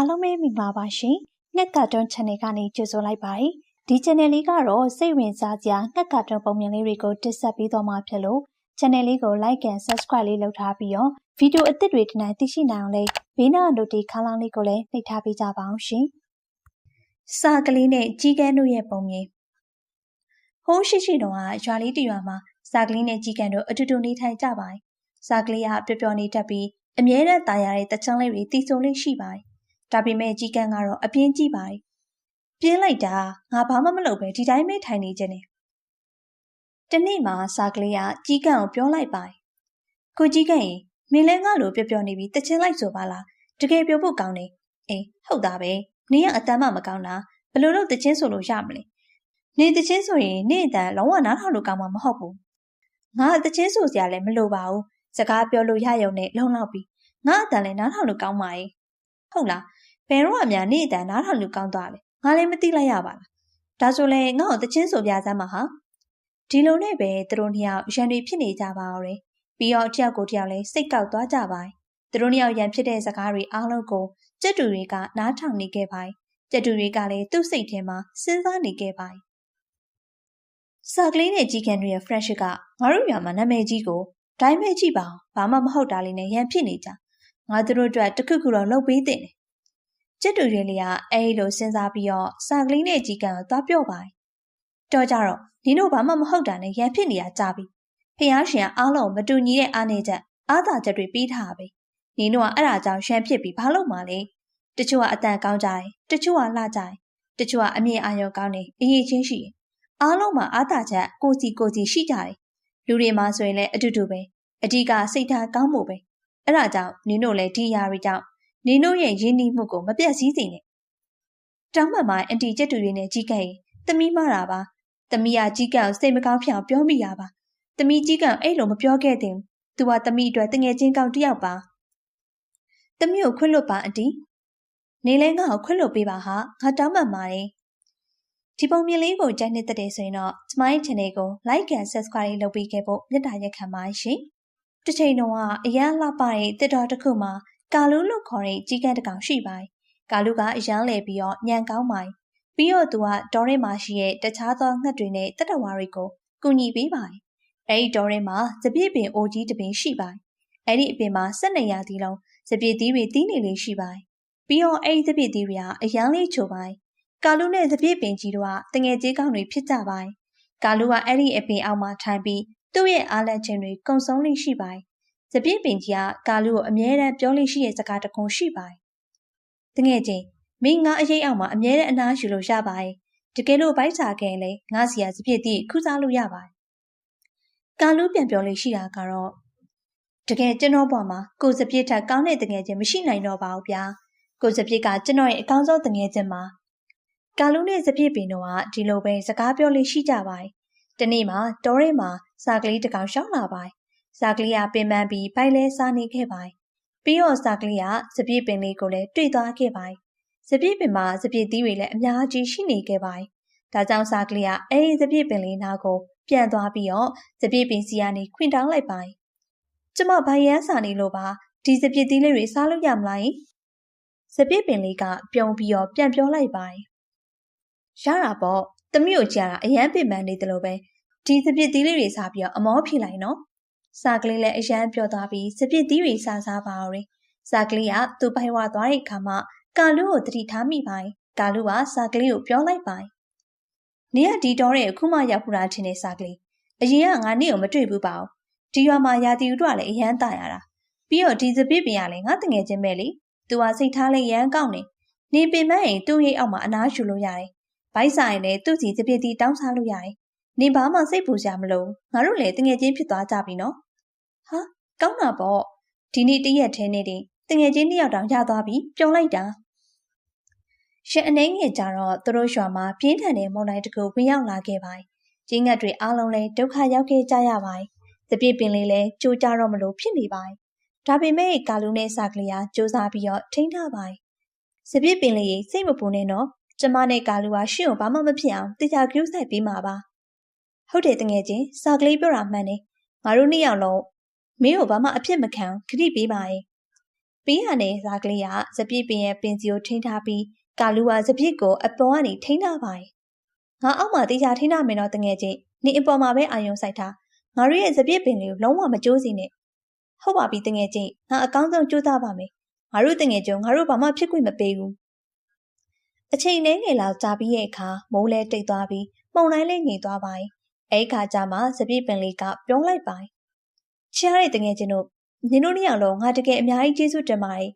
အားလုံးပဲမင်္ဂလာပါရှင်။နှက်ကတွန်း channel ကနေကြိုဆိုလိုက်ပါတယ်။ဒီ channel လေးကတော့စိတ်ဝင်စားစရာနှက်ကတွန်းပုံမြင်လေးတွေကိုတင်ဆက်ပေးသွားမှာဖြစ်လို့ channel လေးကို like and subscribe လေးလုပ်ထားပြီးတော့ဗီဒီယိုအသစ်တွေတနိုင်သိရှိနိုင်အောင်လေးဘေးနား notification ခန်းလောင်းလေးကိုလည်းနှိပ်ထားပေးကြပါအောင်ရှင်။စာကလေးနဲ့ကြီးကန်းတို့ရဲ့ပုံမြင်ဟိုးရှိရှိတော့ကရွာလေးတရွာမှာစာကလေးနဲ့ကြီးကန်းတို့အတူတူနေထိုင်ကြပါတယ်။စာကလေးကပျော်ပျော်နေတတ်ပြီးအမြဲတမ်းတာယာတဲ့တချမ်းလေးတွေတည်ဆုံလေးရှိပါတယ် ဒါပေမဲ့ကြီးကန်းကတော့အပြင်းကြီးပါတယ်။ပြင်းလိုက်တာငါဘာမှမလုပ်ပဲဒီတိုင်းပဲထိုင်နေခြင်းနဲ့။တနေ့မှစာကလေးကကြီးကန်းကိုပြောလိုက်ပါတယ်။ကိုကြီးကန်းရင်မင်းလည်းငါ့လိုပျော်ပျော်နေပြီးတချင်းလိုက်ဆိုပါလား။တကယ်ပြောဖို့ကောင်းတယ်။အေးဟုတ်တာပဲ။နေရအတမ်းမှမကောင်းတာဘယ်လိုလုပ်တချင်းဆိုလို့ရမလဲ။နေတချင်းဆိုရင်နေအတန်လုံးဝနားထောင်လို့ကောင်းမှာမဟုတ်ဘူး။ငါတချင်းဆိုစရာလည်းမလိုပါဘူး။စကားပြောလို့ရရုံနဲ့လုံလောက်ပြီ။ငါအတန်လည်းနားထောင်လို့ကောင်းပါရဲ့။ဟုတ်လား ဘယ်တော့မှများနေအတန်နားထောင်လို့ကောင်းသွားလဲ။ငါလည်းမသိလိုက်ရပါလား။ဒါဆိုလဲငါ့ကိုတချင်းဆိုပြစမ်းပါဟာ။ဒီလိုနဲ့ပဲသူတို့နှစ်ယောက်ရန်တွေဖြစ်နေကြပါတော့တယ်။ပြီးတော့တယောက်ကိုတယောက်လည်းစိတ်ကောက်သွားကြပါတယ်။သူတို့နှစ်ယောက်ရန်ဖြစ်တဲ့စကားတွေအားလုံးကိုကြက်တူတွေကနားထောင်နေခဲ့ပါတယ်။ကြက်တူတွေကလည်းသူ့စိတ်ထဲမှာစဉ်းစားနေခဲ့ပါတယ်။စာကလေးနဲ့ကြီးကန်တွေရဲ့ fresh ကငါတို့ရွာမှာနာမည်ကြီးကိုဒိုင်းမဲကြည့်ပါအောင်ဘာမှမဟုတ်တာလေးနဲ့ရန်ဖြစ်နေကြငါတို့အတွက်တခုခုတော့လုပ်ပေးတင်တယ် ကျစ်တူရွေလေးကအဲဒီလိုစဉ်းစားပြီးတော့စာကလေးနဲ့ကြီးကန်ကိုသွားပြောပါတယ်တော့ကြတော့ဒီတို့ဘာမှမဟုတ်တာနဲ့ရန်ဖြစ်နေရကြပြီဖះရှင်ကအားလုံးမတူညီတဲ့အားနေချက်အားသာချက်တွေပေးထားပဲနင်တို့ကအဲ့ဒါကြောင့်ရန်ဖြစ်ပြီးဘာလို့မှလဲတချို့ကအတန်ကောင်းကြတယ်တချို့ကလှကြတယ်တချို့ကအမြင်အာရုံကောင်းနေအရေးချင်းရှိတယ်အားလုံးမှာအားသာချက်ကိုစီကိုစီရှိကြတယ်လူတွေမှာဆိုရင်လည်းအတူတူပဲအဓိကစိတ်ထားကောင်းဖို့ပဲအဲ့ဒါကြောင့်နင်တို့လည်းဒီအရာတွေကြောင့် နင်တို့ရဲ့ရင်းနှီးမှုကိုမပြတ်စည်းစေနဲ့တောင်းမှမိုင်းအန်တီကျက်တူတွေနဲ့ကြီးကပ်ရင်သမီးမတာပါသမီးကကြီးကပ်စိတ်မကောင်းဖြစ်အောင်ပြောမိရပါသမီးကြီးကပ်အဲ့လိုမပြောခဲ့သင့်သူကသမီးအတွက်တငယ်ချင်းကောင်းတယောက်ပါသမီးကိုခွင့်လွတ်ပါအန်တီနေလဲငါ့ကိုခွင့်လွတ်ပေးပါဟာငါတောင်းပန်ပါတယ်ဒီပုံမြင်လေးကိုကြိုက်နေတဲ့ဆိုရင်တော့ကျမရဲ့ channel ကို like and subscribe လုပ်ပေးခဲ့ဖို့မေတ္တာရက်ခံပါရှင်။တစ်ချိန်တော့အရန်လှပတဲ့တစ်တော်တစ်ခုမှာ ကာလူးလို့ခေါ်တဲ့ကြီးကန်းတစ်ကောင်ရှိပါတယ်။ကာလူးကအရန်လဲပြီးတော့ညံကောင်းပါတယ်။ပြီးတော့သူကဒေါ်ရဲမှာရှိတဲ့တခြားသောငှက်တွေနဲ့တက်တဝါတွေကိုကူညီပေးပါတယ်။အဲဒီဒေါ်ရဲမှာစပြည့်ပင်အိုကြီးတစ်ပင်ရှိပါတယ်။အဲဒီအပင်မှာဆက်နေရသီးလုံးစပြည့်သီးတွေတီးနေလေးရှိပါတယ်။ပြီးတော့အဲဒီစပြည့်သီးတွေကအရန်လေးချိုပါတယ်ကာလူနဲ့သပြည့်ပင်ကြီးတို့ကတငယ်ကြီးကောင်းတွေဖြစ်ကြပါတယ်။ကာလူကအဲ့ဒီအပင်အောက်မှာထိုင်ပြီးသူ့ရဲ့အားလက်ခြင်းတွေကုံဆုံးလေးရှိပါတယ်။ သပြည့်ပင်ကြီးကကာလူကိုအမြဲတမ်းပြောလို့ရှိတဲ့စကားတခုရှိပါတယ်။တငယ်ချင်းမင်းငါအရေးအောက်မှာအမြဲတမ်းအနားယူလို့ရပါတယ်။တကယ်လို့ဗိုက်စာခဲ့ရင်လေငါစီရသပြည့်တိခုစားလို့ရပါတယ်။ကာလူပြန်ပြောလို့ရှိတာကတော့တကယ်ကျွန်တော်ပေါ်မှာကိုစပြည့်ထက်ကောင်းတဲ့တငယ်ချင်းမရှိနိုင်တော့ပါဘူးဗျာ။ကိုစပြည့်ကကျွန်တော်ရဲ့အကောင်းဆုံးတငယ်ချင်းပါကာလူနဲ့စပြည့်ပင်တို့ကဒီလိုပဲစကားပြောလေးရှိကြပါတယ်။တနေ့မှာတောထဲမှာစာကလေးတစ်ကောင်ရှောင်းလာပါတယ်။ စာကလေးကပင်ပန်းပြီးပိုက်လဲစားနေခဲ့ပါတယ်။ပြီးတော့စာကလေးကစပြည့်ပင်လေးကိုလည်းတွေ့သွားခဲ့ပါတယ်။စပြည့်ပင်မှာစပြည့်သီးတွေလည်းအများကြီးရှိနေခဲ့ပါတယ်။ဒါကြောင့်စာကလေးကအဲဒီစပြည့်ပင်လေးနားကိုပြန်သွားပြီးတော့စပြည့်ပင်စီကနေခွင်တောင်းလိုက်ပါတယ်။ကျမဘိုင်ရန်စာနေလို့ပါဒီစပြည့်သီးလေးတွေစားလို့ရမလား။စပြည့်ပင်လေးကပြုံးပြီးတော့ပြန်ပြောလိုက်ပါတယ်ရတာပေါ့သမီးကိုကြားတာအရန်ပင်ပန်းနေတယ်လို့ပဲဒီစပစ်သီးလေးတွေစားပြီးတော့အမောဖြေလိုက်နော် စာကလေးလည်းအရန်ပြောသွားပြီးစပစ်သီးတွေစားစားပါအောင်စာကလေးကသူ့ပိုင်ဝါသွားတဲ့အခါမှာကာလူကိုတတိထားမိပါတယ်ကာလူကစာကလေးကိုပြောလိုက်ပါတယ်နေရဒီတော်ရဲ့အခုမှရောက်ဖူးတာထင်တဲ့စာကလေးအရင်ကငါနေ့ကိုမတွေ့ဘူးပါဘူးဒီရွာမှာရာတီဥတို့ကလည်းအရန်တာရတာပြီးတော့ဒီစပစ်ပင်ကလည်းငါတငယ်ချင်းပဲလေသူကစိတ်ထားလေးရန်ကောင်းနေနေပင်မရင်သူ့ရိတ်အောက်မှာအနားယူလို့ရတယ်ဘိုက်ဆိုင်လည်းသူ့စီတပြည့်တီတောင်းစားလို့ရတယ်။နင်ဘာမှစိတ်ပူကြမလို့ငါတို့လည်းတငယ်ချင်းဖြစ်သွားကြပြီနော်။ ဟာကောင်းတာပေါ့ဒီနေ့တရက်ထဲနေတင်တငယ်ချင်းတစ်ယောက်တောင်ရသွားပြီပျော်လိုက်တာ။ရှင်အနေငယ်ကြတော့သူတို့ရွာမှာပြင်းထန်တဲ့မုန်တိုင်းတစ်ခုဝင်ရောက်လာခဲ့ပါတယ်။ကြီးငတ်တွေအားလုံးလည်းဒုက္ခရောက်ခဲ့ကြရပါတယ်။တပြည့်ပင်လေးလည်းကြိုးကြတော့မလို့ဖြစ်နေပါတယ်။ဒါပေမဲ့ကာလူနဲ့စာကလေးကစူးစမ်းပြီးတော့ထိန်းထားပါတယ်။စပြည့်ပင်လေးစိတ်မပူနဲ့နော်ကျမနဲ့ကာလူကရှင့်ကိုဘာမှမဖြစ်အောင်တရားကြိုးဆိုင်ပေးမှာပါဟုတ်တယ်တငယ်ချင်းစာကလေးပြောတာမှန်တယ်ငါတို့နှစ်ယောက်လုံး မင်းကိုဘာမှအဖြစ်မခံခတိပေးပါရဲ့ဘပေးရတဲ့ဇာကလေးကစပြစ်ပင်ရဲ့ပင်စီကိုထိန်းထားပြီးကာလူကစပြစ်ကိုအပေါ်ကနေထိန်းထားပါတယ်ငါအောက်မှာတေချာထိန်းထားမယ်တော့တငယ်ချင်းနေအပေါ်မှာပဲအာယုံစိုက်ထားငါတို့ရဲ့စပြစ်ပင်လေးကိုလုံးဝမကြိုးစီနဲ့ဟုတ်ပါပြီတငယ်ချင်းငါအကောင်းဆုံးကြိုးစားပါမယ်ငါတို့တငယ်ချင်းငါတို့ဘာမှဖြစ်ခွင့်မပေးဘူးအချိန်နှဲငယ်လောက်ကြာပြီးရဲ့အခါမိုးလဲတိတ်သွားပြီးမှုန်တိုင်းလေးငြိမ်သွားပါတယ်အဲ့ခါကျမှစပြည့်ပင်လေးကပြောလိုက်ပါတ ယ်ချရတဲ့တငယ်ချင်းတို့နင်တို့နှစ်ယောက်လုံးငါတကယ်အများကြီးကျေးဇူးတင်ပါတယ်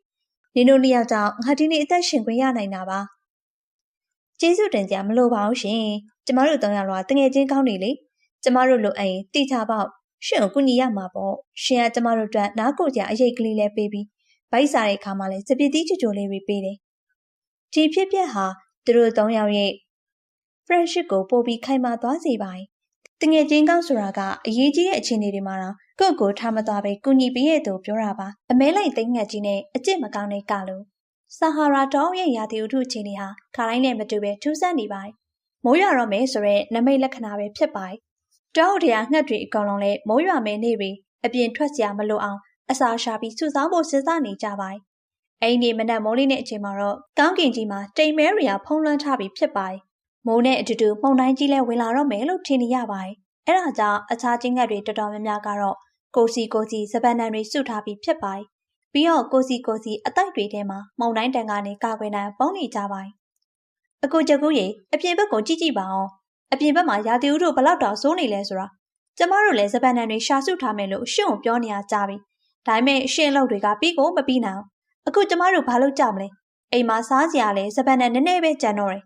နင်တို့နှစ်ယောက်ကြောင့်ငါဒီနေ့အသက်ရှင်ခွင့်ရနိုင်တာပါကျေးဇူးတင်ကြမလို့ပါဘူးရှင်ကျမတို့တောင်းရတော့တငယ်ချင်းကောင်းနေလေကျမတို့လိုအရင်တိချပေါက်ရှင်ကိုကူညီရမှာပေါ့ရှင်ကကျမတို့အတွက်နားကိုကြအရေးကလေးလေးပေးပြီးဗိုက်စားတဲ့အခါမှာလည်းစပစ်သီးချိုချိုလေးတွေပေးတယ်ဒီဖြစ်ပျက်ဟာသူတို့သုံးယောက်ရဲ့ friendship ကိုပို့ပြီးခိုင်မာသွားစေပါတယ် တငယ်ချင်းကောင်းဆိုတာကအရေးကြီးတဲ့အခြေအနေတွေမှာတော့ကိုယ့်ကိုထားမသွားပဲကူညီပေးရသူပြောတာပါအမဲလိုက်သိငတ်ကြီးနဲ့အကျင့်မကောင်းတဲ့ကလို့ဆာဟာရာတောင်းရဲ့ရာသီဥတုအခြေအနေဟာခါတိုင်းနဲ့မတူပဲထူးဆန်းနေပါတယ်မိုးရွာတော့မယ်ဆိုတော့နမိတ်လက္ခဏာပဲဖြစ်ပါတယ်တောင်းတရားငှက်တွေအကောင်လုံးလဲမိုးရွာမယ်နေ့တွေအပြင်ထွက်စရာမလိုအောင်အစာရှာပြီးစုဆောင်းဖို့စဉ်းစားနေကြပါတယ်အဲ့ဒီမနက်မိုးလေးနဲ့အချိန်မှာတော့ကောင်းကင်ကြီးမှာတိမ်မဲရီယာဖုံးလွှမ်းထားပြီးဖြစ်ပါတယ် မိုးနဲ့အတူတူမှုန်တိုင်းကြီးလဲဝင်လာတော့မယ်လို့ထင်နေရပါတယ်။အဲဒါကြောင့်အခြားချင်းငတ်တွေတော်တော်များများကတော့ကိုစီကိုစီစပန်နံတွေစုထားပြီးဖြစ်ပါတယ်။ပြီးတော့ကိုစီကိုစီအတိုက်တွေထဲမှာမှုန်တိုင်းတန်ကနေကာကွယ်နိုင်ပုံနေကြပါတယ်။အကူကြကူရေအပြင်ဘက်ကိုကြည့်ကြည့်ပါအောင်။အပြင်ဘက်မှာရာသီဥတုဘလောက်တောင်စိုးနေလဲဆိုတာကျမတို့လည်းစပန်နံတွေရှာစုထားမယ်လို့ရှင့်ကိုပြောနေရကြပြီ။ဒါပေမဲ့ရှင့်လောက်တွေကပြီးကိုမပြီးနိုင်။အခုကျမတို့ဘာလို့ကြောက်မလဲ။အိမ်မှာစားစရာလဲစပန်နံနည်းနည်းပဲကြံတော့တယ်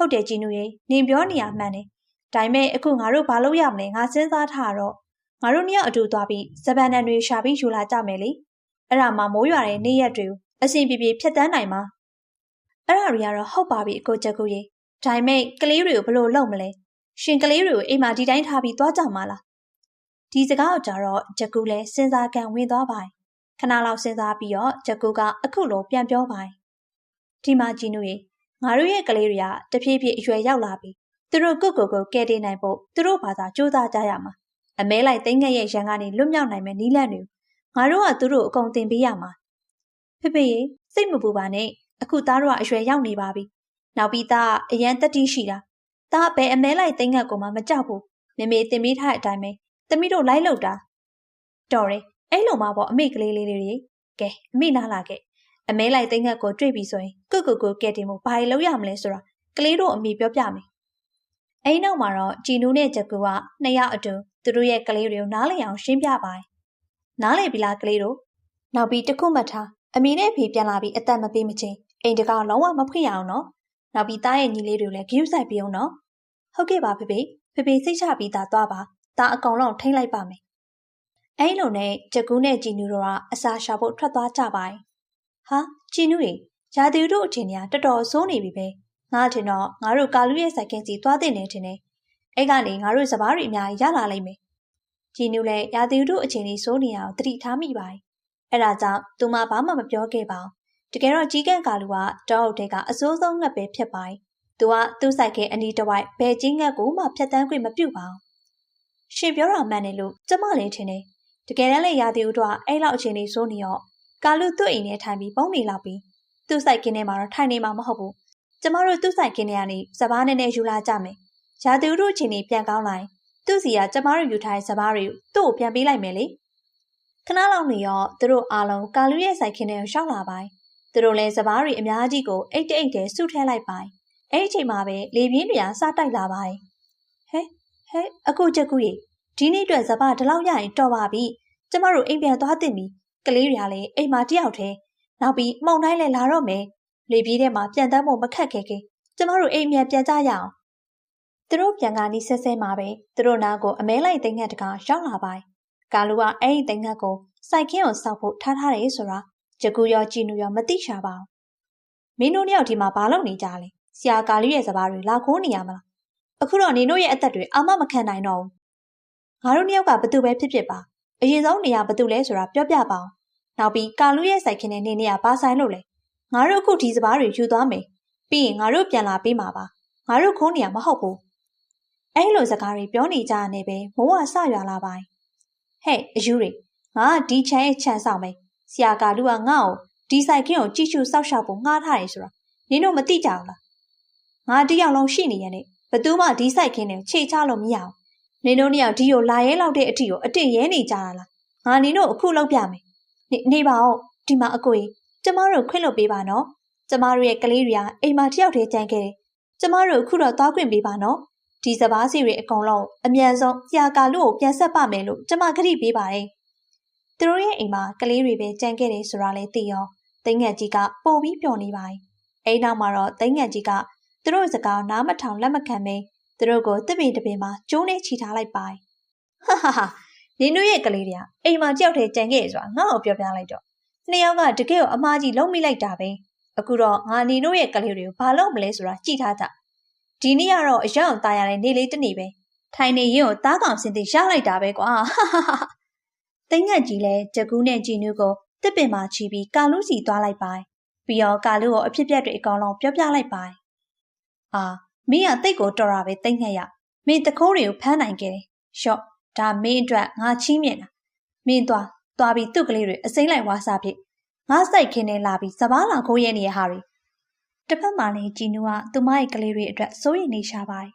ဟုတ်တယ်ကြီးနူရေနင်ပြောနေရမှန်တယ်ဒါပေမဲ့အခုငါတို့ဘာလုပ်ရမလဲငါစဉ်းစားထားတော့ငါတို့နှစ်ယောက်အတူသွားပြီးစပန်နန်တွေရှာပြီးယူလာကြမယ်လေအဲ့ဒါမှမိုးရွာတဲ့နေ့ရက်တွေကိုအစဉ်ပြေပြေဖြတ်တန်းနိုင်မှာအဲ့ဒါတွေကတော့ဟုတ်ပါပြီအကိုချက်ကူရေဒါပေမဲ့ကလေးတွေကိုဘလို့လုပ်မလဲရှင်ကလေးတွေကိုအိမ်မှာဒီတိုင်းထားပြီးသွားကြမှာလားဒီစကားကိုကြတော့ချက်ကူလည်းစဉ်းစားကန်ဝင်သွားပါတယ်ခဏလောက်စဉ်းစားပြီးတော့ချက်ကူကအခုလိုပြန်ပြောပါတယ်ဒီမှာကြီးနူရေ ငါတို့ရဲ့ကလေးတွေကတဖြည်းဖြည်းအရွယ်ရောက်လာပြီသူတို့ကိုကိုကိုကဲတင်နိုင်ဖို့သူတို့ဘာသာစူးစမ်းကြရမှာအမဲလိုက်သိငက်ရဲ့ရန်ကနေလွတ်မြောက်နိုင်မဲ့နီးလန့်တွေငါတို့ကသူတို့အကုန်တင်ပေးရမှာဖေဖေရေစိတ်မပူပါနဲ့အခုသားတို့ကအရွယ်ရောက်နေပါပြီနောက်ပြီးသားအရန်တတိရှိတာသားဘယ်အမဲလိုက်သိငက်ကိုမှမကြောက်ဘူးမေမေတင်ပေးထားတဲ့အတိုင်းပဲသမီးတို့လိုက်လောက်တာတော်တယ်အဲ့လိုမှပေါ့အမေကလေးလေးတွေကဲအမေနားလာခဲ့ အမဲလိုက်သိငတ်ကိုတွေ့ပြီဆိုရင်ကုတ်ကုတ်ကိုကဲတင်မှုဘာလို့ရမလဲဆိုတာကလေးတို့အမိပြောပြမယ်။အဲဒီနောက်မှာတော့ကြည်နူးနဲ့ဂျကူကနှစ်ယောက်အတူသူတို့ရဲ့ကလေးတွေကိုနားလည်အောင်ရှင်းပြပါတယ်။နားလည်ပြီလားကလေးတို့။နောက်ပြီးတခုမှတ်ထားအမေနဲ့ဖေပြန်လာပြီးအသက်မပေးမချင်းအိမ်တကားလုံးဝမဖွင့်ရအောင်နော်။နောက်ပြီးသားရဲ့ညီလေးတွေကိုလည်းဂရုစိုက်ပြီးအောင်နော်။ဟုတ်ကဲ့ပါဖေဖေဖေဖေစိတ်ချပြီးသားသွားပါ။ဒါအကောင်လုံးထိမ့်လိုက်ပါမယ်။အဲလိုနဲ့ဂျကူးနဲ့ကြည်နူတို့ကအစာရှာဖို့ထွက်သွားကြပါတယ် ဟာချီနူရေရာသီဥတုအခြေအနေကတော်တော်ဆိုးနေပြီပဲငါထင်တော့ငါတို့ကာလူရဲ့စိုက်ကင်းစီသွားတင်နေတင်နေအဲ့ကနေငါတို့စပားတွေအများကြီးရလာလိမ့်မယ်ချီနူလည်းရာသီဥတုအခြေအနေဆိုးနေအောင်တတိထားမိပါတယ်အဲ့ဒါကြောင့်သူမဘာမှမပြောခဲ့ပါဘူးတကယ်တော့ကြီးကန့်ကာလူကတောအုပ်ထဲကအစိုးဆုံးငတ်ပဲဖြစ်ပါတယ်သူကသူ့ဆိုင်ကအနီးတစ်ဝိုက်ဘယ်ကြီးငတ်ကိုမှဖြတ်တန်းခွင့်မပြုပါဘူးရှင်ပြောတာမှန်တယ်လို့ကျမလည်းထင်တယ်တကယ်တမ်းလည်းရာသီဥတုကအဲ့လောက်အခြေအနေဆိုးနေတော့ ကာလူသူ့အိမ်ထဲထိုင်ပြီးပုံနေလောက်ပြီးသူ့ဆိုင်ကင်းထဲမှာတော့ထိုင်နေမှာမဟုတ်ဘူးကျမတို့သူ့ဆိုင်ကင်းထဲကနေစပားနဲ့နဲ့ယူလာကြမယ်ရာသူတို့ချင်းနေပြန်ကောင်းလာရင်သူ့စီကကျမတို့ယူထားတဲ့စပားတွေကိုသူ့ကိုပြန်ပေးလိုက်မယ်လေခဏလောက်နေရောသူတို့အားလုံးကာလူရဲ့ဆိုင်ခင်းထဲကိုရှောက်လာပိုင်းသူတို့လည်းစပားတွေအများကြီးကိုအိတ်တိတ်တဲစုထဲလိုက်ပိုင်းအဲ့ဒီအချိန်မှာပဲလေပြင်းတွေကစတိုက်လာပိုင်းဟဲဟဲအခုချက်ကူကြီးဒီနေ့အတွက်စပားဒီလောက်ရရင်တော်ပါပြီကျမတို့အိမ်ပြန်သွားတင်ပြီ ကလေးတွေကလည်းအိမ်မှာတယောက်တည်းနောက်ပြီးမှုန်တိုင်းလည်းလာတော့မယ်လေပြေးထဲမှာပြန်တမ်းဖို့မခက်ခဲခင်ကျမတို့အိမ်မြန်ပြန်ကြရအောင်သူတို့ပြန်ကနီးဆဲဆဲမှာပဲသူတို့နားကိုအမဲလိုက်သိငတ်တကရောက်လာပိုင်းကာလူကအဲ့ဒီသိငတ်ကိုစိုက်ခင်းကိုစောက်ဖို့ထားထားတယ်ဆိုတာဂျကူရောကြည်နူရောမသိရှာပါဘူးမင်းတို့နှစ်ယောက်ဒီမှာဘာလုပ်နေကြလဲဆရာကာလူရဲ့စပားတွေလာခိုးနေရမလားအခုတော့နေတို့ရဲ့အသက်တွေအာမမခံနိုင်တော့ဘူးငါတို့နှစ်ယောက်ကဘသူပဲဖြစ်ဖြစ်ပါ အရင်ဆုံးနေရာဘသူလဲဆိုတာပြောပြပါအောင်နောက်ပြီးကာလူရဲ့စိုက်ခင်းနဲ့နေနေရပါဆိုင်လို့လေငါတို့အခုဒီစပားတွေယူသွားမယ်ပြီးရင်ငါတို့ပြန်လာပေးမှာပါငါတို့ခိုးနေရမဟုတ်ဘူးအဲ့လိုစကားတွေပြောနေကြရနေပဲမိုးကဆရွာလာပိုင်းဟဲ့အယူတွေငါကဒီချမ်းရဲ့ချမ်းဆောင်မယ်ဆရာကလူကငါ့ကိုဒီဆိုင်ခင်းကိုကြည့်ရှုစောက်ရှောက်ဖို့ငှားထားတယ်ဆိုတာနင်တို့မသိကြဘူးလားငါတယောက်လုံးရှိနေရတဲ့ဘသူမှဒီဆိုင်ခင်းနဲ့ခြေချလို့မရအောင် နင်တို့နှစ်ယောက်ဒီကိုလာရဲလောက်တဲ့အထီကိုအတင်းရဲနေကြတာလားငါနင်တို့အခုလောက်ပြမယ်နေနေပါဦးဒီမှာအကိုကြီးကျမတို့ခွင့်လွှတ်ပေးပါနော်ကျမတို့ရဲ့ကလေးတွေကအိမ်မှာတယောက်တည်းကြံခဲ့တယ်ကျမတို့အခုတော့သွားခွင့်ပေးပါနော်ဒီစပားစီတွေအကုန်လုံးအမြန်ဆုံးဆရာကာလူကိုပြန်ဆက်ပါမယ်လို့ကျမကတိပေးပါတယ်သူတို့ရဲ့အိမ်မှာကလေးတွေပဲကြံခဲ့တယ်ဆိုတာလည်းသိရောတိငက်ကြီးကပို့ပြီးပျော်နေပါတယ်အိမ်နောက်မှာတော့တိငက်ကြီးကသူတို့စကားနားမထောင်လက်မခံပဲ သူတို့ကိုတစ်ပင်တစ်ပင်မှာကျိုးနေချီထားလိုက်ပါတယ်ဟာဟာဟာနင်တို့ရဲ့ကလေးတွေကအိမ်မှာကြောက်တယ်ကြံခဲ့ဆိုတာငါ့ကိုပြောပြလိုက်တော့နှစ်ယောက်ကတကယ်ကိုအမားကြီးလုံးမိလိုက်တာပဲအခုတော့ငါနင်တို့ရဲ့ကလေးတွေကိုဘာလုပ်မလဲဆိုတာကြည့်ထားကြဒီနေ့ကတော့အရောက်သားရတဲ့နေလေးတစ်နေ့ပဲထိုင်နေရင်ကိုသားကောင်စင်တင်ရလိုက်တာပဲကွာဟာဟာဟာတိငက်ကြီးလဲကြကူးနဲ့ကြည်နူးကိုတစ်ပင်မှာချီပြီးကာလူစီသွားလိုက်ပါပြီးတော့ကာလူကိုအဖြစ်ပြက်တွေအကောင်လုံးပြောပြလိုက်ပါအာ မင်းကတိတ်ကိုတော်တာပဲတိတ်ငှက်ရမင်းတခိုးတွေကိုဖမ်းနိုင်ခဲ့တယ်ရှော့ဒါမင်းအတွက်ငါချီးမြှင့်တာမင်းသွားသွားပြီးသူ့ကလေးတွေအစိမ့်လိုက်ဝါစားဖြစ်ငါစိုက်ခင်းနေလာပြီးစပားလာခိုးရဲနေတဲ့ဟာတွေတစ်ဖက်မှာလည်းជីနူကသူမရဲ့ကလေးတွေအတွက်စိုးရိမ်နေရှာပါတယ်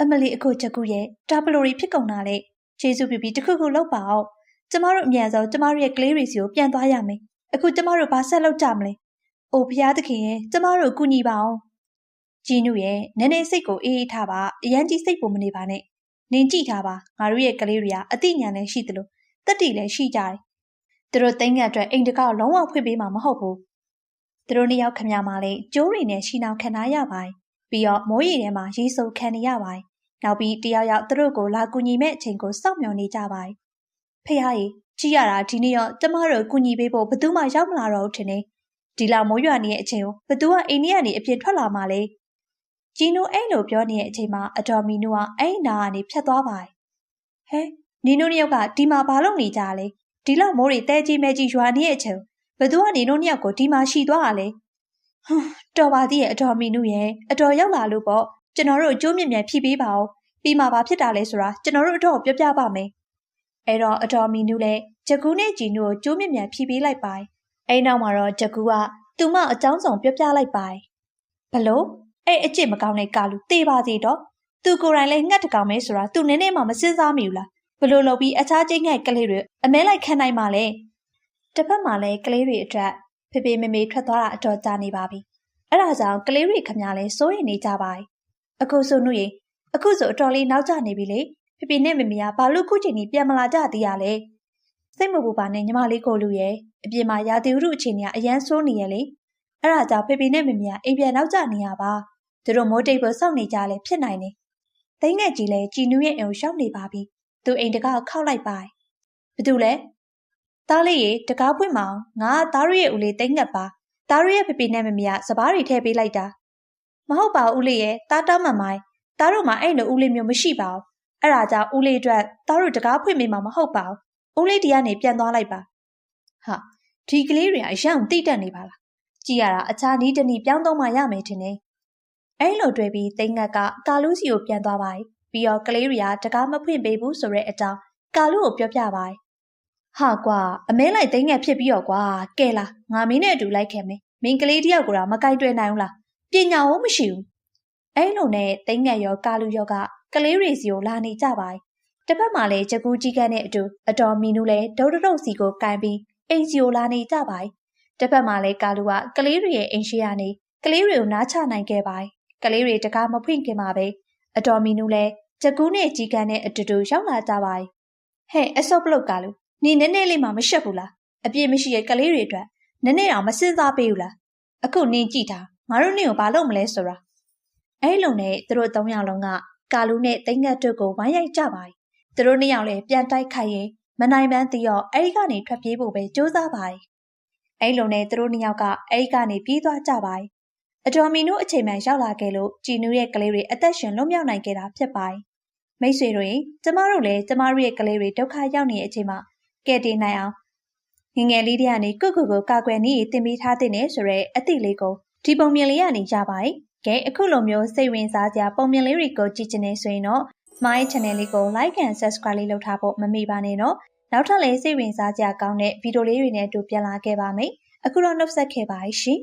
အမလီအခုချက်ကူရဲ့တာပလိုရီဖြစ်ကုန်တာလေခြေစုပ်ပြပြီးတခုခုလောက်ပါအောင်ကျမတို့အမြန်ဆုံးကျမတို့ရဲ့ကလေးတွေစီကိုပြန်သွားရမယ်အခုကျမတို့ဘာဆက်လုပ်ကြမလဲအိုဖျားသခင်ရဲ့ကျမတို့ကူညီပါအောင် ជីနုရဲ့နည်းနည်းစိတ်ကိုအေးအေးထားပါအရန်ကြီးစိတ်ပုံမနေပါနဲ့နင်ကြည့်ထားပါငါတို့ရဲ့ကလေးတွေကအသိဉာဏ်လည်းရှိသလိုတက်တီလည်းရှိကြတယ်သူတို့သိငတ်အတွက်အိမ်တကောက်လုံးဝဖွင့်ပေးမှာမဟုတ်ဘူးသူတို့နှစ်ယောက်ခမရမှာလေကျိုးတွေနဲ့ရှီနောင်ခံထားရပါတယ်ပြီးတော့မိုးရီထဲမှာရေစုပ်ခံနေရပါတယ်နောက်ပြီးတယောက်ယောက်သူတို့ကိုလာကူညီမဲ့အချိန်ကိုစောင့်မျှော်နေကြပါတယ်ဖေဟာကြီးကြည့်ရတာဒီနေ့ရောကျမတို့ကူညီပေးဖို့ဘသူမှရောက်မလာတော့ဘူးထင်တယ်ဒီလောက်မိုးရွာနေတဲ့အချိန်ကိုဘသူကအိမ်ထဲကနေအပြင်ထွက်လာမှလဲ ဂျီနိုအဲ့လိုပြောနေတဲ့အချိန်မှာအတော်မီနိုကအဲ့နာကနေဖြတ်သွားပါတယ်ဟဲနီနိုနှစ်ယောက်ကဒီမှာဘာလုပ်နေကြလဲဒီလောက်မိုးတွေတဲကြီးမဲကြီးရွာနေတဲ့အချိန်ဘသူကနီနိုနှစ်ယောက်ကိုဒီမှာရှိသွားတာလဲဟွန်းတော်ပါသေးရဲ့အတော်မီနုရဲ့အတော်ရောက်လာလို့ပေါ့ကျွန်တော်တို့အကျိုးမြင့်မြတ်ဖြည့်ပေးပါဦးပြီးမှဘာဖြစ်တာလဲဆိုတာကျွန်တော်တို့အတော့ပြောပြပါမယ်အဲ့တော့အတော်မီနုလည်းဂျကူနဲ့ဂျီနုကိုကျိုးမြင့်မြတ်ဖြည့်ပေးလိုက်ပါတယ်အဲ့နောက်မှာတော့ဂျကူကသူမအကြောင်းဆောင်ပြောပြလိုက်ပါတယ်ဘလို့ အဲ့အစ်စ်မကောင်းတဲ့ကာလူတေးပါသေးတော့သူကိုယ်တိုင်လည်းငှက်တကောင်မဲဆိုတာသူနည်းနည်းမှမစင်စားမိဘူးလားဘလို့လုပ်ပြီးအခြားကျိတ်ငှက်ကလေးတွေအမဲလိုက်ခံနိုင်မှလဲတစ်ဖက်မှာလည်းကလေးတွေအတွက်ဖေဖေမေမေထွက်သွားတာအတော်ကြာနေပါပြီအဲ့ဒါကြောင့်ကလေးတွေခမညာလဲစိုးရိမ်နေကြပါတယ်အခုဆိုနှုတ်ရင်အခုဆိုအတော်လေးနောက်ကျနေပြီလေဖေဖေနဲ့မေမေကဘာလို့ခုချိန်ကြီးပြန်မလာကြသေးရလဲစိတ်မပူပါနဲ့ညီမလေးကိုလူရဲ့အပြင်မှာရာသီဥတုအခြေအနေကအရန်ဆိုးနေရလေအဲ့ဒါကြောင့်ဖေဖေနဲ့မေမေကအိမ်ပြန်နောက်ကျနေရပါ သူတို့မိုးတိတ်ပေါ်စောင့်နေကြလဲဖြစ်နိုင်တယ်သိငယ်ကြီးလဲကြည်နူးရဲ့အိမ်ကိုရောက်နေပါပြီသူအိမ်တကားခောက်လိုက်ပါဘသူလဲသားလေးရေတကားဖွင့်မအောင်ငါသားရရဲ့ဦးလေးတိတ်ငတ်ပါသားရရဲ့ဖေဖေနဲ့မမေကစပားတွေထည့်ပေးလိုက်တာမဟုတ်ပါဦးလေးရဲ့သားတောင်းမှန်မိုင်းသားတို့မှအဲ့လိုဦးလေးမျိုးမရှိပါဘူးအဲ့ဒါကြောင့်ဦးလေးအတွက်သားတို့တကားဖွင့်ပေးမှာမဟုတ်ပါဘူးဦးလေးဒီကနေပြန်သွားလိုက်ပါဟာဒီကလေးတွေကအရန်တိတ်တက်နေပါလားကြည်ရတာအခြားနီးတနီးပြောင်းတော့မှရမယ်ထင်တယ် အဲ့လိုတွေ့ပြီးတိတ်ငတ်ကကာလူးစီကိုပြန်သွားပါတယ်ပြီးတော့ကလေးတွေကတကားမဖွင့်ပေးဘူးဆိုတဲ့အကြောင်းကာလူကိုပြောပြပါတယ်ဟာကွာအမဲလိုက်သိငယ်ဖြစ်ပြီးတော့ကွာကဲလားငါမင်းနဲ့အတူလိုက်ခဲ့မယ်မင်းကလေးတယောက်ကိုတော့မကင်တွေ့နိုင်ဘူးလားပညာဝမရှိဘူးအဲ့လိုနဲ့သိငယ်ရောကာလူရောကကလေးတွေစီကိုလာနေကြပါတယ်တစ်ဖက်မှာလည်းဂျကူကြီးကန်းနဲ့အတူအတော်မီနူလည်းဒုတ်ဒုတ်စီကိုကန်ပြီးအိမ်စီကိုလာနေကြပါတယ်တစ်ဖက်မှာလည်းကာလူကကလေးတွေရဲ့အိမ်ရှိရနေကလေးတွေကိုနားချနိုင်ခဲ့ပါတယ် ကလေးတွေတကားမဖွင့်ခင်မှာပဲအတော်မီနူလည်းဂျကူနဲ့ကြီးကန်းနဲ့အတူတူရောက်လာကြပါတယ်ဟဲ့အစောပလုတ်ကာလူနင်နည်းနည်းလေးမှမရှက်ဘူးလားအပြည့်မရှိရဲ့ကလေးတွေအတွက်နည်းနည်းတော့မစင်စားပေးဘူးလားအခုနင်ကြည့်တာငါတို့နင့်ကိုဘာလုပ်မလဲဆိုတာအဲ့လိုနဲ့သူတို့သုံးယောက်လုံးကကာလူနဲ့တိတ်ငတ်တို့ကိုဝိုင်းရိုက်ကြပါတယ်သူတို့နှစ်ယောက်လည်းပြန်တိုက်ခိုက်ရင်မနိုင်ပန်းသိတော့အဲ့ဒီကနေထွက်ပြေးဖို့ပဲကြိုးစားပါတယ်အဲ့လိုနဲ့သူတို့နှစ်ယောက်ကအဲ့ဒီကနေပြေးသွားကြပါတယ် အတော်မီနုအချိန်မှန်ရောက်လာခဲ့လို့ကြည်နူးရဲ့ကလေးတွေအသက်ရှင်လွတ်မြောက်နိုင်ခဲ့တာဖြစ်ပါတယ်မိတ်ဆွေတို့ကျမတို့လည်းကျမတို့ရဲ့ကလေးတွေဒုက္ခရောက်နေတဲ့အချိန်မှာကဲတင်နိုင်အောင်ငငယ်လေးတွေကနေကုတ်ကုတ်ကိုကာကွယ်နည်းတင်ပေးထားတဲ့နဲ့ဆိုရဲအသည့်လေးကိုဒီပုံမြင်လေးကနေရပါတယ်။ကဲအခုလိုမျိုးစိတ်ဝင်စားစရာပုံမြင်လေးတွေကိုကြည့်ချင်နေဆိုရင်တော့ my channel လေးကို like and subscribe လေးလုပ်ထားဖို့မမေ့ပါနဲ့နော်။နောက်ထပ်လည်းစိတ်ဝင်စားကြကောင်းတဲ့ဗီဒီယိုလေးတွေနဲ့အတူပြန်လာခဲ့ပါမယ်အခုတော့နှုတ်ဆက်ခဲ့ပါရှင်